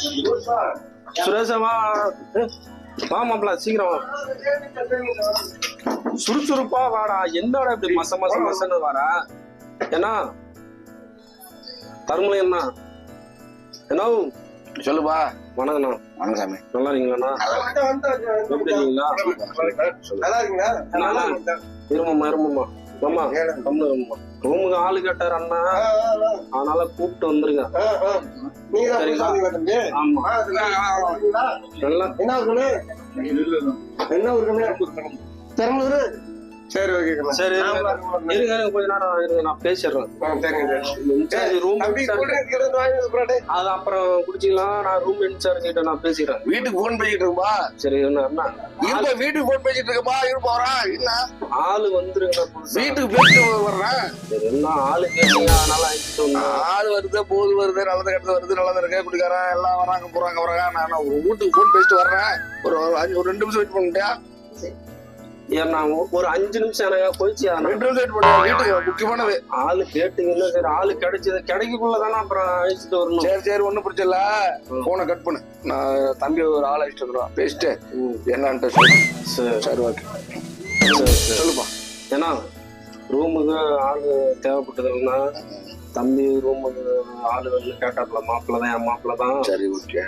சுரேஷா வா. ஏய், வா மாப்பிள சீக்கிரம் சுறுசுறுப்பா வாடா. என்னடா இப்படி மச மச மசன்னு வாடா? என்ன தருமலை என்ன என்ன? சொல்லுப்பா. வணக்கண்ணா. வணக்கம் சாமி நல்லா இருக்கீங்களாண்ணா எப்படி இருக்கீங்களா? நல்லா இருக்கீங்களா? இருமம்மா இருமம்மா இருமம்மா ரூமுக்கு ஆளு கேட்டாரு அண்ணா. அதனால கூப்பிட்டு வந்துருங்க? ஆமா. என்ன ஊருக்குண்ணே? பெரம்பலூரு? சரி ஓகேங்கண்ணா. சரி இருங்க. கொஞ்ச நேரம் இருங்க நான் பேசிடுறேன். ரூம். அது அப்புறம் குடிச்சிக்கலாம். நான் ரூம் இன்சார்ஜ் கிட்ட நான் பேசிடுறேன். வீட்டுக்கு போன் பேசிட்டு இருக்குப்பா சரி என்ன இருப்பா வீட்டுக்கு போன் பேசிட்டு இருக்கப்பா இருப்பா வரேன் என்ன? ஆளு வந்துருங்க. வீட்டுக்கு பேசிட்டு வர்றேன் சரி, என்ன ஆளு கேட்டீங்க அதனால ஆள் வருது போது வருது நல்லது கெட்டது வருது நல்லது இருக்கு. குடிக்காரன் எல்லாம் வராங்க போறாங்க வராங்க. நான் வீட்டுக்கு போன் பேசிட்டு வர்றேன். ஒரு ஒரு அஞ்சு ஒரு ரெண்டு நிமிஷம் வெயிட் பண்ணிட்டியா ஏன்னா ஒரு அஞ்சு நிமிஷம் எனக்கு போயிடுச்சு முக்கியமானது. ஆளு கேட்டீங்கன்னா சரி ஆளு கிடைச்சது கிடைக்கக்குள்ள தானே அப்புறம் அழைச்சிட்டு வரணும். சரி சரி ஒண்ணும் பிரச்சனை இல்ல. போனை கட் பண்ணு. நான் தம்பி ஒரு ஆள் அழைச்சிட்டு வந்துடுவான் பேசிட்டு என்னன்ட்டு சரி. சரி ஓகே. சொல்லுப்பா. ஏன்னா ரூமுக்கு ஆளு தேவைப்பட்டதுன்னா தம்பி ரூமுக்கு ஆளு வந்து கேட்டாப்புல மாப்பிள்ள தான் என் மாப்பிள்ள தான். சரி ஓகே.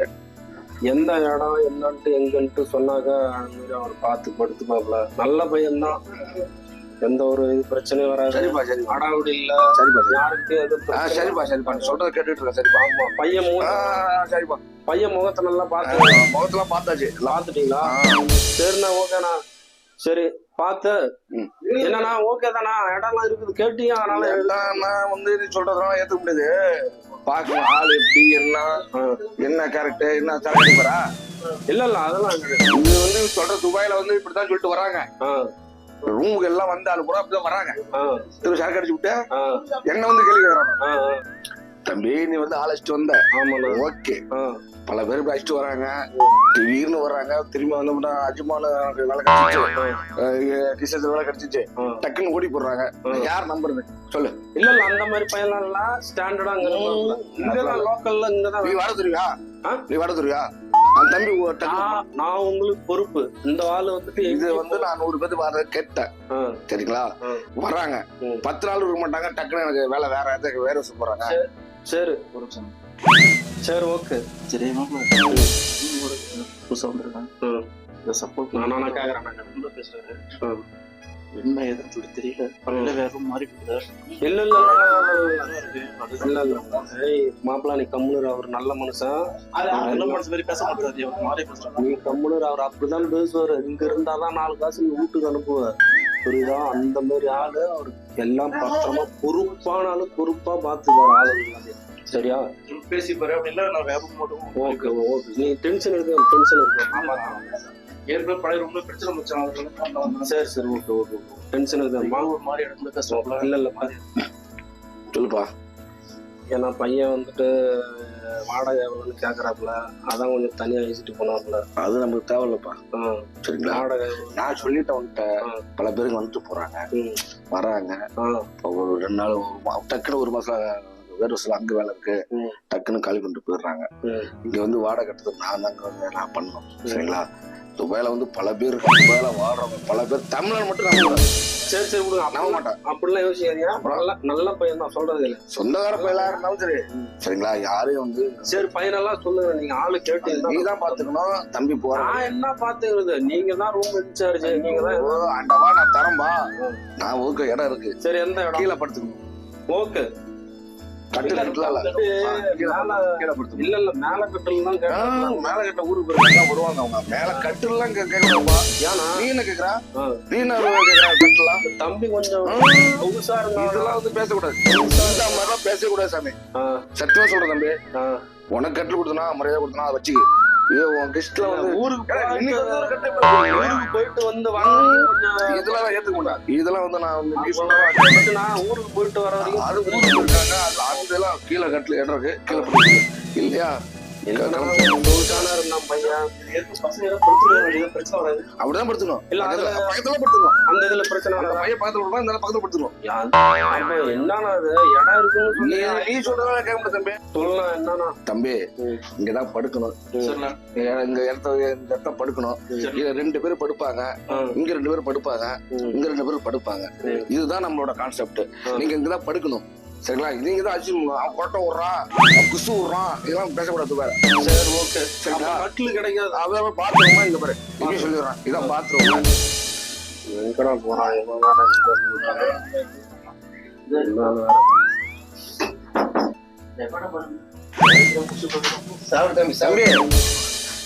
எந்த இடம் என்னன்ட்டு எங்கன்ட்டு சொன்னாக்க அது மாதிரி அவர் பார்த்து படுத்துப்பாப்புல நல்ல பையன்தான். எந்த ஒரு இது பிரச்சனையும் வராது. சரிப்பா சரி அடாவுடி இல்ல. சரிப்பா சரி யாருக்கு எதுவும் ஆ சரிப்பா சரிப்பா. நீ சொல்றத கேட்டுட்டு இருக்கேன் சரிப்பா. ஆமா. பையன் ஆ, சரிப்பா. பையன் முகத்தை நல்லா பார்த்து முகத்தெல்லாம் பார்த்தாச்சு. பார்த்துட்டீங்களா? ஆ. சரிண்ணா ஓகேண்ணா சரி பார்த்து. ம். என்னண்ணா ஓகே தானா இடம்லாம் இருக்குது. கேட்டியா அதனால எல்லாம் நான் வந்து நீ சொல்றதெல்லாம் ஏத்துக்க முடியாது. பார்க்கணும் ஆள் எப்படி என்ன? என்ன கேரக்டர் என்ன போறா இல்ல இல்ல அதெல்லாம். இது வந்து சொல்ற துபாயில வந்து இப்படித்தான் சொல்லிட்டு வராங்க. ரூமுக்கு எல்லாம் வந்து ஆளு பூரா அப்படிதான் வராங்க. திரு சரக்கு அடிச்சு விட்டு? என்ன வந்து கேள்வி. தம்பி நீ வந்து ஆள் அடிச்சுட்டு வந்த. ஓகே பல பேர் இப்படி அடிச்சுட்டு வராங்க. திடீர்னு வர்றாங்க. திரும்பி வந்து அஜுமான வேலை கிடைச்சிச்சு. வேலை கிடைச்சிச்சு. டக்குன்னு ஓடி போடுறாங்க. யார் நம்புறது? சொல்லு. இல்ல இல்ல அந்த மாதிரி பையன்லாம் ஸ்டாண்டர்டா அங்க. இங்கதான் லோக்கல்ல இங்கதான் நீ வட துருவியா? ஆ? நீ வட துருவியா? அந்த தம்பி ஒரு நான் உங்களுக்கு பொறுப்பு. இந்த ஆளு வந்துட்டு இது வந்து நான் நூறு பேர் வர கேட்டேன். சரிங்களா. வர்றாங்க. பத்து நாள் இருக்க மாட்டாங்க. டக்குன்னு எனக்கு வேலை வேற வேற போறாங்க. சரி சரி ஓகே. சரி புதுசா வந்திருக்காங்க ம். இந்த சப்போர்ட் நான் நான் கேக்குறேன் நான். ரொம்ப ம். என்ன ஏதுன்னு சொல்லி தெரியல. பல்ல வேற போகுதா? இல்ல இல்ல இல்ல, இல்ல, மாப்பிள்ள நீ கம்முனு அவர் நல்ல மனுஷன். நல்ல மாதிரி பேச மாட்டாரு மாறி நீ கம்முனு அவர் அப்படிதான் பேசுவாரு. இங்க இருந்தாதான் நாலு காசு நீ வீட்டுக்கு அனுப்புவார். புரியுதா? அந்த மாதிரி ஆளு அவர் எல்லாம் பத்திரமா பொறுப்பான ஆளு பொறுப்பா பாத்துக்குவார் ஆளு. சரியா? பேசி பாரு அப்படின்னா நான் வேகம் மட்டும் ஓகே ஓகே. நீ டென்ஷன் எடுக்க டென்ஷன் எடுக்க ஆமா ஏற்கனவே பழைய ரூம்ல பிரச்சனை அதுக்கு சரி சரி ஓகே ஓகே டென்ஷன் எடுக்க ஒரு மாதிரி இடத்துல இல்ல இல்ல சொல்லுப்பா. ஏன்னா பையன் வந்துட்டு வாடகை எவ்வளோன்னு கேக்குறாப்புல அதான் கொஞ்சம் தனியா வச்சுட்டு போனாப்புல அது நமக்கு தேவையில்லப்பா. ஆ, சரிங்களா? வாடகை. நான் சொல்லிட்டேன் உன்கிட்ட. ஆ. பல பேருக்கு வந்துட்டு போறாங்க. ம், வராங்க. ஒரு ரெண்டு நாள் ஒரு மா- டக்குன்னு ஒரு சில அங்க வேலை இருக்கு. டக்குன்னு காலி பண்ணிட்டு போயிடுறாங்க. இங்க வந்து வாடகை கட்டுறதுக்கு நான் தாங்க வந்து நான் பண்ணணும். சரிங்களா? துபாயில வந்து பல பேர். துபாயில வாழ்றவங்க பல பேர் தமிழன் மட்டும் நம்ப. சரி சரி விடுங்க. நம்ப மாட்டேன் அப்படிலாம் யோசிக்காதீங்க. நல்ல நல்ல பையன் தான் சொல்றது இல்லை. சொந்தக்கார பையலா இருந்தாலும் சரி. சரிங்களா? யாரையும் வந்து சரி பையனெல்லாம் சொல்லுங்க. நீங்க ஆளு கேட்டீங்கன்னா நீ தான் பாத்துக்கணும். தம்பி போறான் நான் என்ன பாத்துக்கிறது? நீங்க தான் ரூம் இன்சார்ஜ் நீங்க தான் ஆண்டவா நான் தரம்பா நான் ஒதுக்க இடம் இருக்கு. சரி எந்த இடம்? கீழே படுத்துக்கணும். ஓகே. கட்டில கட்டலாம் இல்ல இல்ல மேல கட்டல் தான் ஆ, கேட்டேன் மேல கட்ட ஊருக்கு வருவாங்க அவங்க. மேல கட்டுலாம் கேட்கணும்பா ஏன்னா நீ என்ன கேக்குறா ஆ. நீ என்ன கேக்குறா கட்டலாம் தம்பி கொஞ்சம் இதெல்லாம் வந்து பேசக்கூடாது. மாதிரிலாம் பேசக்கூடாது சாமி. சத்தியமா சொல்றேன் தம்பி. உனக்கு கட்டில் கொடுத்தனா மரியாதை கொடுத்தனா அதை வச்சுக்க. ஐயோ உன் கெஸ்ட்ல வந்து ஊருக்கு போயிட்டு வந்து இதெல்லாம் ஏத்துக்க மாட்டேன். இதெல்லாம் வந்து நான் வந்து நீ நான் ஊருக்கு போயிட்டு வர வரைக்கும் அது ஊருக்கு இருக்காங்க அது அந்த எல்லாம் கீழே கட்டில் இடம் இருக்கு. கீழே இல்லையா? அப்படிதான் படுத்தணும் இல்ல, அதுல- பக்கத்துல படுத்தணும் அந்த இதுல பிரச்சனை அந்த? பையன் பக்கத்துல படுப்பான் இந்த பக்கத்துல படுத்துரும் அப்ப என்னன்னா அது? இடம் இருக்குன்னு நீ சொல்லி நீ சொல்றதா கேட்க முடியாது தம்பி. சொல்லலாம் என்னன்னா தம்பி. இங்கதான் படுக்கணும். சரிண்ணா இங்க இந்த இடத்த இந்த இடத்த படுக்கணும். இங்க ரெண்டு பேரும் படுப்பாங்க. இங்க ரெண்டு பேரும் படுப்பாங்க. இங்க ரெண்டு பேரும் படுப்பாங்க. இதுதான் நம்மளோட கான்செப்ட். நீங்க இங்கதான் படுக்கணும். சரிங்களா? நீங்க தான் அடிச்சு அவன் கொட்டை விடுறான் குசு விடுறான் இதெல்லாம் பேசக்கூடாது வேற சரி ஓகே. சரிங்களா? கட்டில் கிடைக்காது. அதான் பாத்ரூமா இங்க பாரு. இங்கே சொல்லிடுறான். இதான் பாத்ரூம். எங்கடா போறான்? இவன் வேற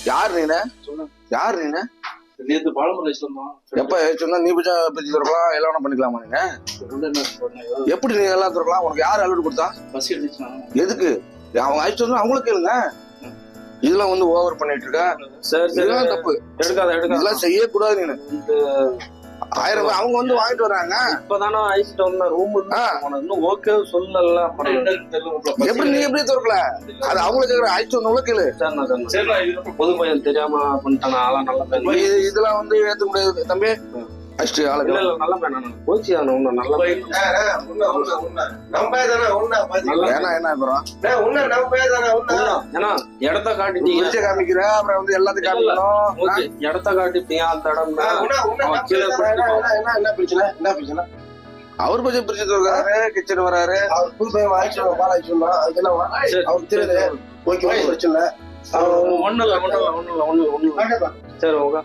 யார் நீனு? யார் நீனு? நேத்து பாலமலை சொன்னோம் எப்ப சொன்னா நீ பிடிச்சா பிடிச்சி தரலாம் எல்லாம் பண்ணிக்கலாமா நீங்க? எப்படி நீ எல்லாம் தரலாம் உனக்கு யார் அலுவலி கொடுத்தா? பஸ் எதுக்கு? அவங்க அழிச்சு வந்து அவங்களும் கேளுங்க. இதெல்லாம் வந்து ஓவர் பண்ணிட்டு இருக்க. சரி சரி. தப்பு. எடுக்காத எடுக்காத. இதெல்லாம் செய்யக்கூடாது நீனு. ஆயிரம் ரூபாய் அவங்க வந்து வாங்கிட்டு வர்றாங்க இப்பதானே ஐஸ்ட் வந்த ரூம் இன்னும் ஓகே சொல்லல எப்படி நீ எப்படி திறக்கல? அது அவங்களுக்கு கேக்குற கேளு. சரிண்ணா சரிண்ணா சரிண்ணா இது பொது பையன் தெரியாம பண்ணிட்டானா ஆளா நல்ல இதெல்லாம் வந்து ஏத்துக்க முடியாது. தம்பி இல்ல நல்ல பையன் போச்சு ஒன்னும் நல்ல பையன் உன்ன உன்ன உன்ன. நம்ம பையன் தானே உன்ன ஏன்னா என்ன அப்புறம் உன்ன நம்ம பையன் தானே உன்ன ஏன்னா இடத்த காட்டிட்டீங்க பிடிச்ச காமிக்கிற அப்புறம் வந்து எல்லாத்தையும் காமிக்கணும். ஓகே இடத்த காட்டிட்டீங்க அந்த இடம் உன்ன உன்ன கீழே என்ன என்ன பிரச்சனை என்ன பிரச்சனை அவர் பட்சம் பிரிச்சு வர்றாரு கிச்சன் வராரு. அவர் புது பையன் வாங்கிச்சு அதுக்கு என்ன. அவருக்கு தெரியுது. ஓகே ஒன்றும் பிரச்சனை இல்லை. ஒண்ணு இல்ல ஒண்ணு இல்ல ஒண்ணு இல்ல ஒண்ணு இல்ல. சரி ஓகே.